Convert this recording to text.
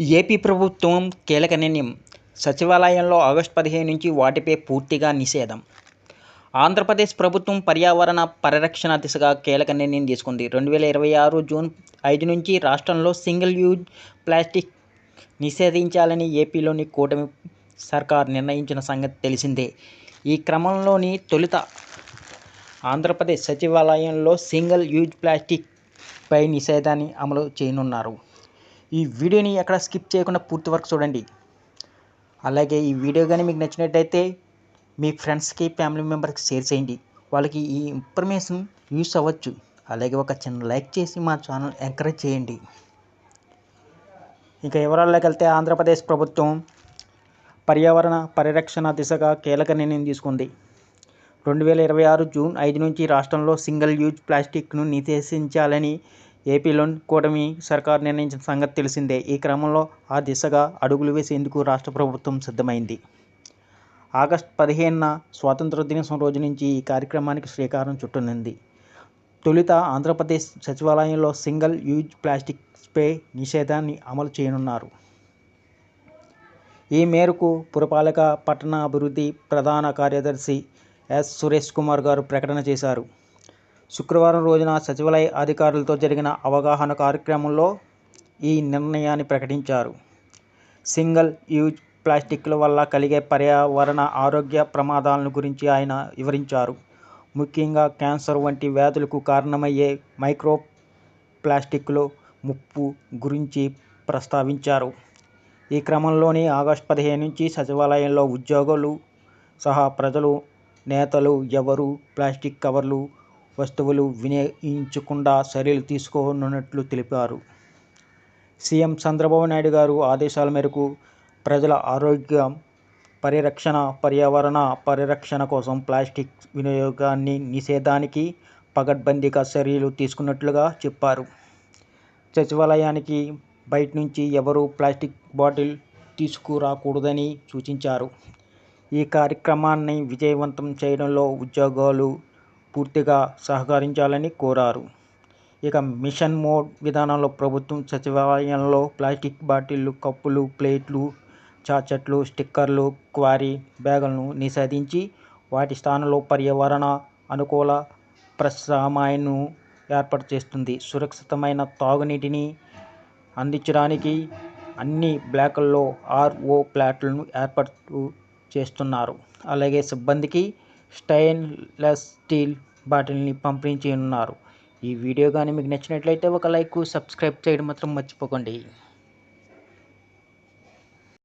AP ప్రభుత్వం కీలక నిర్ణయం. సచివాలయంలో ఆగస్టు పదిహేను నుంచి వాటిపై పూర్తిగా నిషేధం. ఆంధ్రప్రదేశ్ ప్రభుత్వం పర్యావరణ పరిరక్షణ దిశగా కీలక నిర్ణయం తీసుకుంది. రెండు వేల ఇరవై ఆరు జూన్ ఐదు నుంచి రాష్ట్రంలో సింగిల్ యూజ్ ప్లాస్టిక్ నిషేధించాలని ఏపీలోని కూటమి సర్కార్ నిర్ణయించిన సంగతి తెలిసిందే. ఈ క్రమంలోని తొలుత ఆంధ్రప్రదేశ్ సచివాలయంలో సింగిల్ యూజ్ ప్లాస్టిక్ పై నిషేధాన్ని అమలు చేయనున్నారు. ఈ వీడియోని ఎక్కడ స్కిప్ చేయకుండా పూర్తి వరకు చూడండి. అలాగే ఈ వీడియో కానీ మీకు నచ్చినట్టయితే మీ ఫ్రెండ్స్కి ఫ్యామిలీ మెంబర్స్కి షేర్ చేయండి. వాళ్ళకి ఈ ఇన్ఫర్మేషన్ యూస్ అవ్వచ్చు. అలాగే ఒక చిన్న లైక్ చేసి మా ఛానల్ ఎంకరేజ్ చేయండి. ఇక వివరాల్లోకి వెళ్తే ఆంధ్రప్రదేశ్ ప్రభుత్వం పర్యావరణ పరిరక్షణ దిశగా కీలక నిర్ణయం తీసుకుంది. రెండు వేల ఇరవై ఆరు జూన్ ఐదు నుంచి రాష్ట్రంలో సింగిల్ యూజ్ ప్లాస్టిక్ను నిషేధించాలని ఏపీలోని కూటమి సర్కార్ నిర్ణయించిన సంగతి తెలిసిందే. ఈ క్రమంలో ఆ దిశగా అడుగులు వేసేందుకు రాష్ట్ర ప్రభుత్వం సిద్ధమైంది. ఆగస్టు పదిహేనున స్వాతంత్ర దినోత్సవం రోజు నుంచి ఈ కార్యక్రమానికి శ్రీకారం చుట్టనుంది. తొలుత ఆంధ్రప్రదేశ్ సచివాలయంలో సింగిల్ యూజ్ ప్లాస్టిక్ స్ప్రే నిషేధాన్ని అమలు చేయనున్నారు. ఈ మేరకు పురపాలక పట్టణ అభివృద్ధి ప్రధాన కార్యదర్శి ఎస్ సురేష్ కుమార్ గారు ప్రకటన చేశారు. శుక్రవారం రోజున సచివాలయ అధికారులతో జరిగిన అవగాహన కార్యక్రమంలో ఈ నిర్ణయాన్ని ప్రకటించారు. సింగిల్ యూజ్ ప్లాస్టిక్ల వల్ల కలిగే పర్యావరణ ఆరోగ్య ప్రమాదాలను గురించి ఆయన వివరించారు. ముఖ్యంగా క్యాన్సర్ వంటి వ్యాధులకు కారణమయ్యే మైక్రో ప్లాస్టిక్లు ముప్పు గురించి ప్రస్తావించారు. ఈ క్రమంలోనే ఆగస్టు పదిహేను నుంచి సచివాలయంలో ఉద్యోగులు సహా ప్రజలు నేతలు ఎవరు ప్లాస్టిక్ కవర్లు వస్తువులు వినియోగించకుండా చర్యలు తీసుకోనున్నట్లు తెలిపారు. సీఎం చంద్రబాబు నాయుడు గారు ఆదేశాల మేరకు ప్రజల ఆరోగ్యం పరిరక్షణ పర్యావరణ పరిరక్షణ కోసం ప్లాస్టిక్ వినియోగాన్ని నిషేధానికి పగడ్బందీగా చర్యలు తీసుకున్నట్లుగా చెప్పారు. సచివాలయానికి బయట నుంచి ఎవరూ ప్లాస్టిక్ బాటిల్ తీసుకురాకూడదని సూచించారు. ఈ కార్యక్రమాన్ని విజయవంతం చేయడంలో ఉద్యోగాలు పూర్తిగా సహకరించాలని కోరారు. ఇక మిషన్ మోడ్ విధానంలో ప్రభుత్వం సచివాలయంలో ప్లాస్టిక్ బాటిళ్ళు కప్పులు ప్లేట్లు చాచట్లు స్టిక్కర్లు క్వారీ బ్యాగులను నిషేధించి వాటి స్థానంలో పర్యావరణ అనుకూల ప్రసామాయను ఏర్పాటు చేస్తుంది. సురక్షితమైన తాగునీటిని అందించడానికి అన్ని బ్లాకుల్లో ఆర్ఓ ప్లాట్లను ఏర్పాటు చేస్తున్నారు. అలాగే సిబ్బందికి స్టైన్లెస్ స్టీల్ బాటిల్ని పంపిణీ చేయనున్నారు. ఈ వీడియో కానీ మీకు నచ్చినట్లయితే ఒక లైక్ సబ్స్క్రైబ్ చేయడం మాత్రం మర్చిపోకండి.